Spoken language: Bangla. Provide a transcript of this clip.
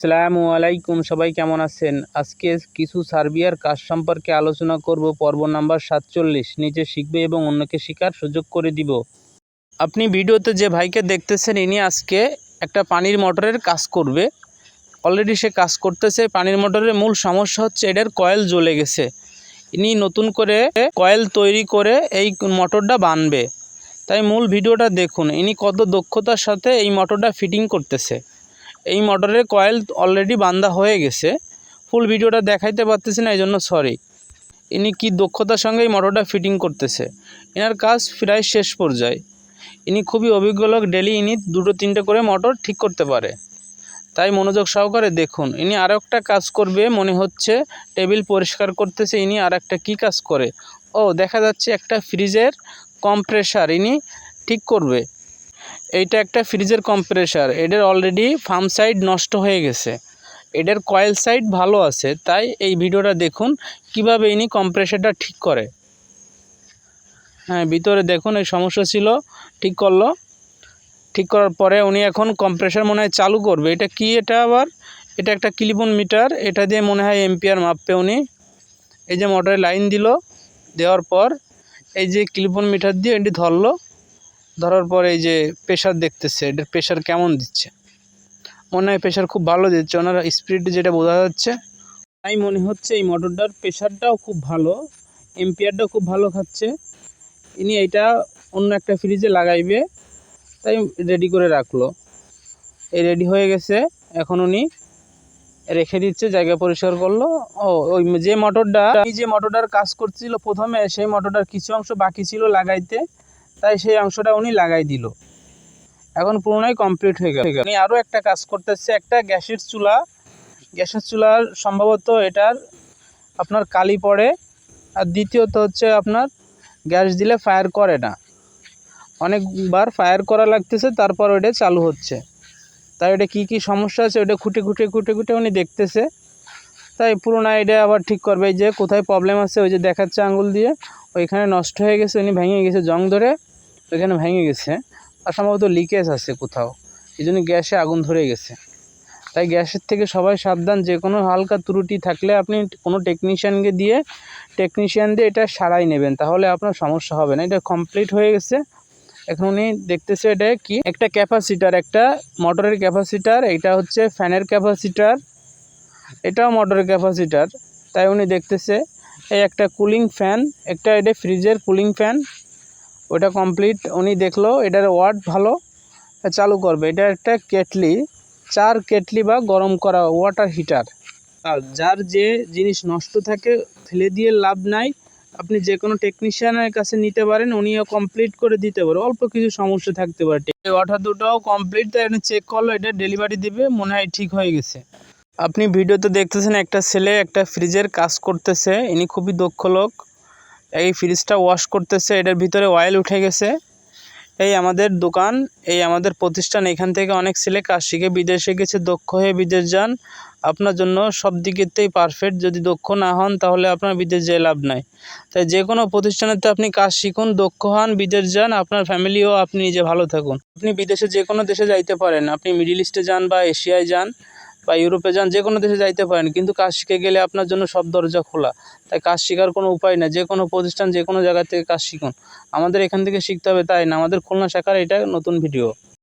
আসসালামু আলাইকুম, সবাই কেমন আছেন? আজকে কিছু সার্বিয়ার কাজ সম্পর্কে আলোচনা করব, পর্ব নাম্বার সাতচল্লিশ। নিজে শিখবে এবং অন্যকে শেখার সুযোগ করে দিব। আপনি ভিডিওতে যে ভাইকে দেখতেছেন, ইনি আজকে একটা পানির মোটরের কাজ করবে। অলরেডি সে কাজ করতেছে, পানির মোটরের মূল সমস্যা হচ্ছে এটার কয়েল জ্বলে গেছে। ইনি নতুন করে কয়েল তৈরি করে এই মোটরটা বানবে। তাই মূল ভিডিওটা দেখুন, ইনি কত দক্ষতার সাথে এই মোটরটা ফিটিং করতেছে। এই মোটরের কয়েল অলরেডি বান্ধা হয়ে গেছে। ফুল ভিডিওটা দেখাইতে পারতেছি না এই জন্য সরি ইনি কি দক্ষতার সঙ্গে এই মোটরটা ফিটিং করতেছে? এনার কাজ প্রায় শেষ পর্যায়ে। ইনি খুবই অভিজ্ঞ লোক ডেলি ইনি দুটো, তিনটে করে মোটর ঠিক করতে পারে। তাই মনোযোগ সহকারে দেখুন, ইনি আরও একটা কাজ করবে, মনে হচ্ছে টেবিল পরিষ্কার করতেছে, ইনি আর একটা কী কাজ করে? ও, দেখা যাচ্ছে একটা ফ্রিজের কম্প্রেসার ইনি ঠিক করবে। এইটা একটা ফ্রিজের কম্প্রেসার এটার অলরেডি ফার্ম সাইড নষ্ট হয়ে গেছে। এটার কয়েল সাইড ভালো আছে, তাই এই ভিডিওটা দেখুন, কীভাবে ইনি কম্প্রেসারটা ঠিক করে। হ্যাঁ ভিতরে দেখুন, এই সমস্যা ছিল, ঠিক করল। ঠিক করার পরে উনি এখন কম্প্রেসার মনে হয় চালু করবে। এটা কি এটা আবার? এটা একটা ক্লিপন মিটার, এটা দিয়ে মনে হয় এম্পিয়ার মাপবে উনি। এই যে মোটরে লাইন দিল, দেওয়ার পর এই যে ক্লিপন মিটার দিয়ে এটি ধরলো। ধরার পর এই যে প্রেশার দেখতেছে এটার প্রেশার কেমন দিচ্ছে? মনে হয় প্রেশার খুব ভালো দিচ্ছে। ওনার স্পিড যেটা বোঝা যাচ্ছে, তাই মনে হচ্ছে এই মোটরটার প্রেশারটাও খুব ভালো এম্পিয়ারটাও খুব ভালো খাচ্ছে। ইনি এটা অন্য একটা ফ্রিজে লাগাইবে, তাই রেডি করে রাখল। এই রেডি হয়ে গেছে, এখন উনি রেখে দিচ্ছে, জায়গা পরিষ্কার করল। ও, ওই যে মোটরটা এই যে মোটরটার কাজ করছিল প্রথমে, সেই মোটরটার কিছু অংশ বাকি ছিল লাগাইতে। তাই সেই অংশটা উনি লাগাই দিল। এখন পুরোটাই কমপ্লিট হয়ে গেল। উনি আরও একটা কাজ করতেছে, একটা গ্যাসের চুলা। গ্যাসের চুলার সম্ভবত এটার আপনার কালি পড়ে। আর দ্বিতীয়ত হচ্ছে আপনার গ্যাস দিলে ফায়ার করে না। অনেকবার ফায়ার করা লাগতেছে, তারপর ওটা চালু হচ্ছে। তাই ওটা কী কী সমস্যা আছে ওটা খুঁটে খুঁটে খুঁটে খুঁটে উনি দেখতেছে। তাই পুরোনো এটা আবার ঠিক করবে যে কোথায় প্রবলেম আছে, ওই যে দেখাচ্ছে আঙুল দিয়ে, ওইখানে নষ্ট হয়ে গেছে, উনি ভেঙে গেছে জং ধরে। ওইখানে ভেঙে গেছে। আর সম্ভবত লিকেজ আছে কোথাও। এই জন্য গ্যাসে আগুন ধরে গেছে। তাই গ্যাসের থেকে সবাই সাবধান, যে কোনো হালকা ত্রুটি থাকলে আপনি কোনো টেকনিশিয়ানকে দিয়ে টেকনিশিয়ান দিয়ে এটা সারাই নেবেন। তাহলে আপনার সমস্যা হবে না। এটা কমপ্লিট হয়ে গেছে। এখন উনি দেখতেছে এটা কি? একটা ক্যাপাসিটার একটা মোটরের ক্যাপাসিটার এটা হচ্ছে ফ্যানের ক্যাপাসিটার এটাও মোটরের ক্যাপাসিটার তাই উনি দেখতেছে, এই একটা কুলিং ফ্যান একটা এটা ফ্রিজের কুলিং ফ্যান ওটা কমপ্লিট উনি দেখল, এটার ওয়াট ভালো, চালু করবে। এটা একটা কেটলি, চার কেটলি বা গরম করা ওয়াটার হিটার যার যে জিনিস নষ্ট থাকে, ফেলে দিয়ে লাভ নাই, আপনি যে কোনো টেকনিশিয়ানের কাছে নিতে পারেন, উনিও কমপ্লিট করে দিতে পারে। অল্প কিছু সমস্যা থাকতে পারে। এই ওয়াটার দুটোও কমপ্লিট তাই উনি চেক করল, এটা ডেলিভারি দিবে, মনে হয় ঠিক হয়ে গেছে। আপনি ভিডিওতে দেখতেছেন, একটা ছেলে একটা ফ্রিজের কাজ করতেছে, ইনি খুবই দক্ষ লোক। এই ফ্রিজটা ওয়াশ করতেছে, এটার ভিতরে অয়েল উঠে গেছে। এই আমাদের দোকান, এই আমাদের প্রতিষ্ঠান, এখান থেকে অনেক ছেলে কাজ শিখে বিদেশে গেছে, দক্ষ হয়ে বিদেশ যান। আপনার জন্য সব দিকেতেই পারফেক্ট যদি দক্ষ না হন, তাহলে আপনার বিদেশ যেয়ে লাভ নাই। তাই যে কোনো প্রতিষ্ঠানেতে আপনি কাজ শিখুন দক্ষ হন, বিদেশ যান, আপনার ফ্যামিলিও আপনি নিজে ভালো থাকুন। আপনি বিদেশে যে কোনো দেশে যাইতে পারেন, আপনি মিডিল ইস্টে যান বা এশিয়ায় যান বা ইউরোপে যান যে কোনো দেশে যাইতে পারেন, কিন্তু কাজ শিখে গেলে আপনার জন্য সব দরজা খোলা। তাই কাজ শেখার কোনো উপায় না যে কোনো প্রতিষ্ঠান যে কোনো জায়গা থেকে কাজ শিখুন। আমাদের এখান থেকে শিখতে হবে, তাই না? আমাদের খুলনা শাখার এটা নতুন ভিডিও।